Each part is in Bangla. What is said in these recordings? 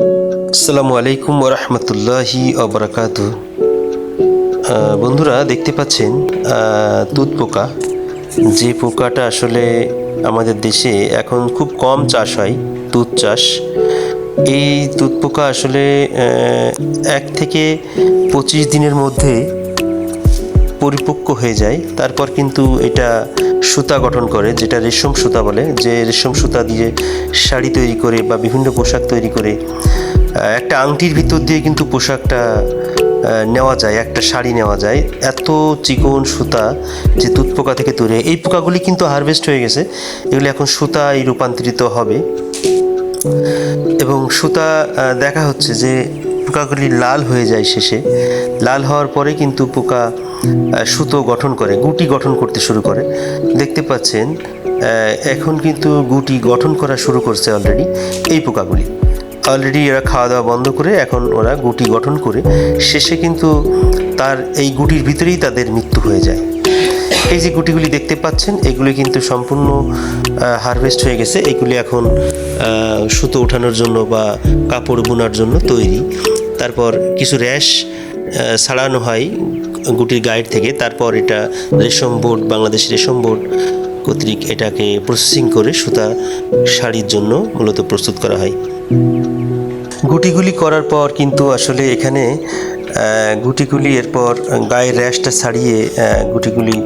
আসসালামু আলাইকুম ওরহমতুল্লাহি অবরাকাত বন্ধুরা, দেখতে পাচ্ছেন তুত পোকা। যে পোকাটা আসলে আমাদের দেশে এখন খুব কম চাষ হয়, তুত চাষ। এই তুত পোকা আসলে এক থেকে পঁচিশ দিনের মধ্যে পরিপক্ক হয়ে যায়, তারপর কিন্তু এটা সুতা গঠন করে, যেটা রেশম সুতা বলে। যে রেশম সুতা দিয়ে শাড়ি তৈরি করে বা বিভিন্ন পোশাক তৈরি করে একটা আংটির ভিতর দিয়ে কিন্তু পোশাকটা নেওয়া যায়, একটা শাড়ি নেওয়া যায়। এত চিকন সুতা যে তুত পোকা থেকে তৈরি এই পোকাগুলি কিন্তু হারভেস্ট হয়ে গেছে। এগুলি এখন সুতায় রূপান্তরিত হবে। এবং সুতা দেখা হচ্ছে যে পোকাগুলি লাল হয়ে যায় শেষে। লাল হওয়ার পরে কিন্তু পোকা সুতো গঠন করে, গুটি গঠন করতে শুরু করে। দেখতে পাচ্ছেন এখন কিন্তু গুটি গঠন করা শুরু করছে অলরেডি এই পোকাগুলি। অলরেডি এরা খাওয়া দাওয়া বন্ধ করে এখন ওরা গুটি গঠন করে শেষে কিন্তু তার এই গুটির ভিতরেই তাদের মৃত্যু হয়ে যায়। এই যে গুটিগুলি দেখতে পাচ্ছেন, এগুলি কিন্তু সম্পূর্ণ হারভেস্ট হয়ে গেছে। এগুলি এখন সুতো ওঠানোর জন্য বা কাপড় বোনার জন্য তৈরি। তারপর কিছু র্যাশ ছাড়ানো হয় গুটির গাইড থেকে। তারপর এটা রেশম বোর্ড, বাংলাদেশ রেশম বোর্ড কর্তৃক এটাকে প্রসেসিং করে সুতা শাড়ির জন্য মূলত প্রস্তুত করা হয়। গুটিগুলি করার পর কিন্তু আসলে এখানে গুটিগুলি এরপর গায়ের র্যাশটা ছাড়িয়ে গুটিগুলি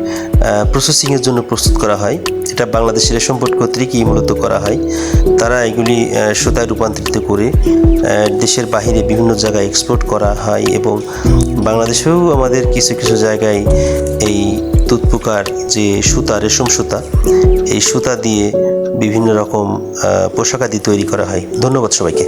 প্রসেসিংয়ের জন্য প্রস্তুত করা হয়। এটা বাংলাদেশের রেশম বোর্ড কর্তৃকই মূলত করা হয়। তারা এগুলি সুতায় রূপান্তরিত করে দেশের বাহিরে বিভিন্ন জায়গায় এক্সপোর্ট করা হয় এবং বাংলাদেশেও আমাদের কিছু কিছু জায়গায় এই তুত পোকার যে সুতা রেশম সুতা এই সুতা দিয়ে বিভিন্ন রকম আহ, পোশাকাদি তৈরি করা হয়। ধন্যবাদ সবাইকে।